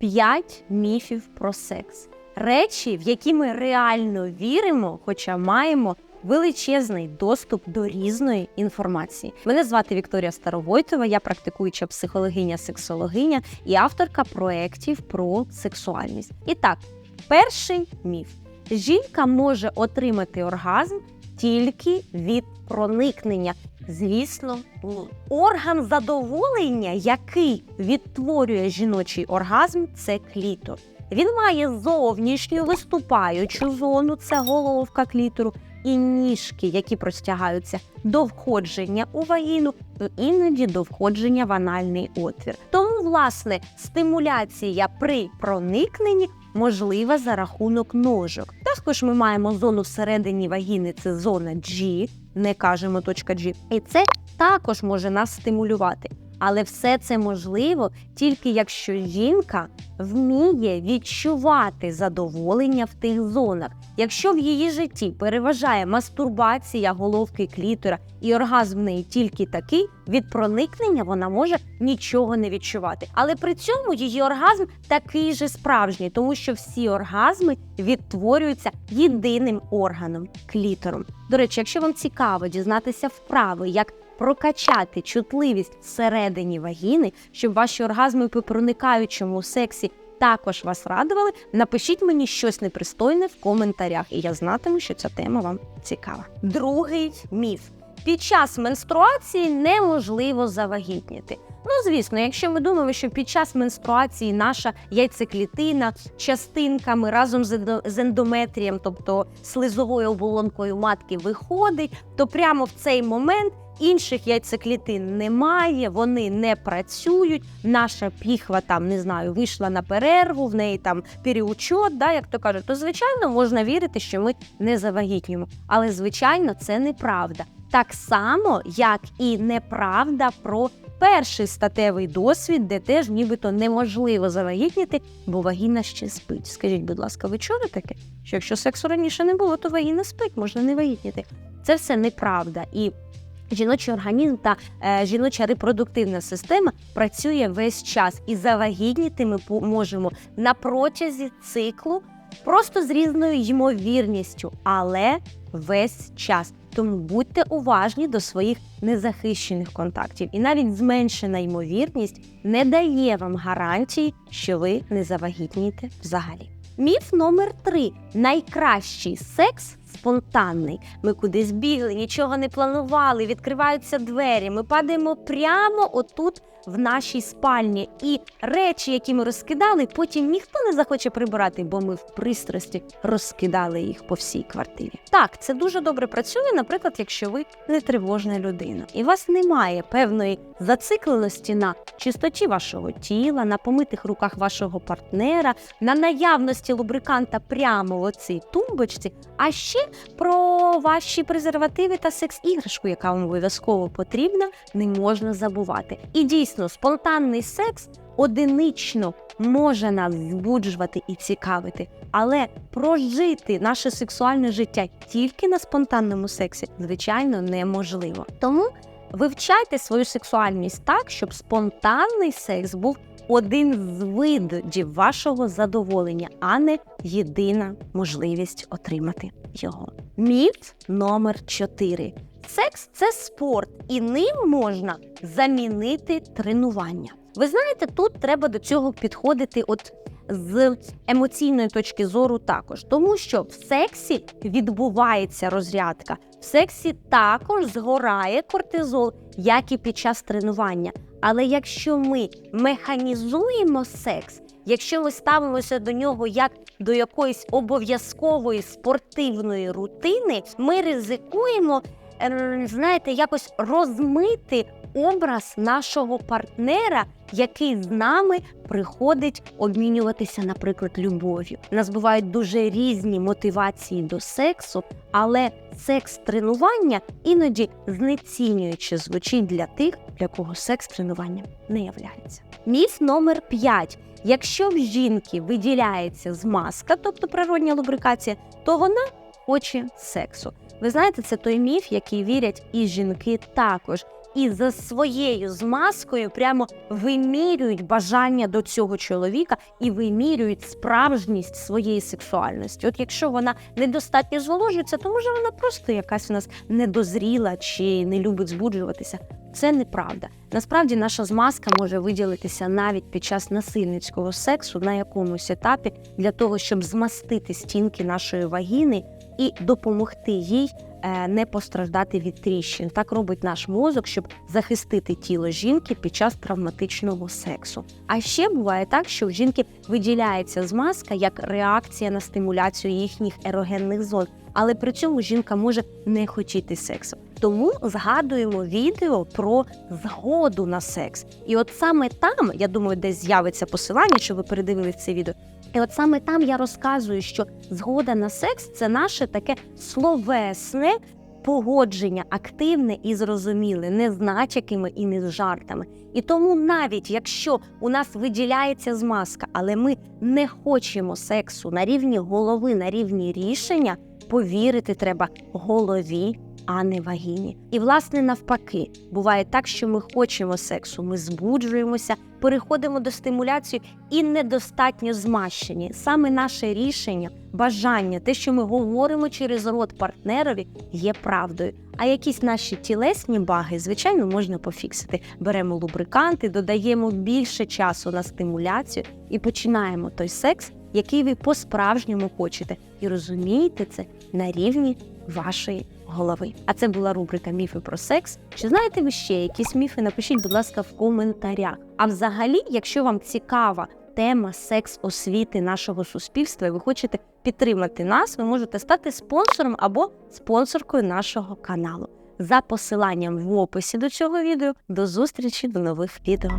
5 міфів про секс. Речі, в які ми реально віримо, хоча маємо величезний доступ до різної інформації. Мене звати Вікторія Старовойтова, я практикуюча психологиня, сексологиня і авторка проєктів про сексуальність. І так, перший міф: жінка може отримати оргазм тільки від проникнення. Звісно. Орган задоволення, який відтворює жіночий оргазм, це клітор. Він має зовнішню виступаючу зону, це головка клітору, і ніжки, які простягаються до входження у вагіну, і іноді до входження в анальний отвір. Тому, власне, стимуляція при проникненні можлива за рахунок ножок. Також ми маємо зону всередині вагіни, це зона G, не кажемо G. І це також може нас стимулювати. Але все це можливо тільки якщо жінка вміє відчувати задоволення в тих зонах. Якщо в її житті переважає мастурбація головки клітора і оргазм в неї тільки такий, від проникнення вона може нічого не відчувати. Але при цьому її оргазм такий же справжній, тому що всі оргазми відтворюються єдиним органом клітором. До речі, якщо вам цікаво дізнатися вправи, як прокачати чутливість всередині вагіни, щоб ваші оргазми по проникаючому сексі також вас радували, напишіть мені щось непристойне в коментарях, і я знатиму, що ця тема вам цікава. Другий міф. Під час менструації неможливо завагітніти. Ну, звісно, якщо ми думаємо, що під час менструації наша яйцеклітина частинками разом з ендометрієм, тобто слизовою оболонкою матки, виходить, то прямо в цей момент інших яйцеклітин немає, вони не працюють. Наша піхва там не знаю, вийшла на перерву, в неї там переучот, да, як то кажуть, то звичайно можна вірити, що ми не завагітнюємо. Але звичайно, це неправда. Так само, як і неправда про перший статевий досвід, де теж нібито неможливо завагітніти, бо вагіна ще спить. Скажіть, будь ласка, ви чули таке? Що якщо сексу раніше не було, то вагіна спить, можна не вагітніти. Це все неправда. І жіночий організм та е, жіноча репродуктивна система працює весь час, і завагітніти ми можемо на протязі циклу, просто з різною ймовірністю, але весь час. Тому будьте уважні до своїх незахищених контактів, і навіть зменшена ймовірність не дає вам гарантії, що ви не завагітнієте взагалі. Міф номер три: найкращий секс спонтанний. Ми кудись бігли, нічого не планували, відкриваються двері. Ми падаємо прямо отут в нашій спальні. І речі, які ми розкидали, потім ніхто не захоче прибирати, бо ми в пристрасті розкидали їх по всій квартирі. Так, це дуже добре працює, наприклад, якщо ви не тривожна людина, і у вас немає певної зацикленості на чистоті вашого тіла, на помитих руках вашого партнера, на наявності лубриканта прямо в оцій тумбочці. А ще про ваші презервативи та секс-іграшку, яка вам обов'язково потрібна, не можна забувати. І дійсно, спонтанний секс одинично може нас збуджувати і цікавити, але прожити наше сексуальне життя тільки на спонтанному сексі, звичайно, неможливо. Тому вивчайте свою сексуальність так, щоб спонтанний секс був один з видів вашого задоволення, а не єдина можливість отримати його. Міф номер 4. Секс це спорт, і ним можна замінити тренування. Ви знаєте, тут треба до цього підходити от з емоційної точки зору також, тому що в сексі відбувається розрядка, в сексі також згорає кортизол, як і під час тренування. Але якщо ми механізуємо секс, якщо ми ставимося до нього як до якоїсь обов'язкової спортивної рутини, ми ризикуємо, ем, знаєте, якось розмити образ нашого партнера, який з нами приходить обмінюватися, наприклад, любов'ю. У нас бувають дуже різні мотивації до сексу, але секс-тренування іноді знецінююче звучить для тих, для кого секс-тренування не являється. Міф номер 5. Якщо в жінки виділяється змазка, тобто природня лубрикація, то вона хоче сексу. Ви знаєте, це той міф, який вірять і жінки також. І за своєю змазкою прямо вимірюють бажання до цього чоловіка і вимірюють справжність своєї сексуальності. От якщо вона недостатньо зволожується, то може вона просто якась у нас недозріла чи не любить збуджуватися. Це неправда. Насправді наша змазка може виділитися навіть під час насильницького сексу на якомусь етапі для того, щоб змастити стінки нашої вагіни і допомогти їй не постраждати від тріщин. Так робить наш мозок, щоб захистити тіло жінки під час травматичного сексу. А ще буває так, що в жінки виділяється змазка як реакція на стимуляцію їхніх ерогенних зон, але при цьому жінка може не хотіти сексу. Тому згадуємо відео про згоду на секс. І от саме там, я думаю, десь з'явиться посилання, що ви передивились це відео. І от саме там я розказую, що згода на секс це наше таке словесне погодження, активне і зрозуміле, не з і не з жартами. І тому, навіть якщо у нас виділяється змазка, але ми не хочемо сексу на рівні голови, на рівні рішення, повірити треба голові, а не вагіні. І власне навпаки, буває так, що ми хочемо сексу, ми збуджуємося, переходимо до стимуляції і недостатньо змащені. Саме наше рішення, бажання, те, що ми говоримо через рот партнерові, є правдою. А якісь наші тілесні баги, звичайно, можна пофіксити. Беремо лубриканти, додаємо більше часу на стимуляцію і починаємо той секс, який ви по-справжньому хочете. І розумієте це на рівні вашої голови. А це була рубрика Міфи про секс. Чи знаєте ви ще якісь міфи? Напишіть, будь ласка, в коментарях. А взагалі, якщо вам цікава тема секс освіти нашого суспільства, і ви хочете підтримати нас, ви можете стати спонсором або спонсоркою нашого каналу. За посиланням в описі до цього відео. До зустрічі до нових відео.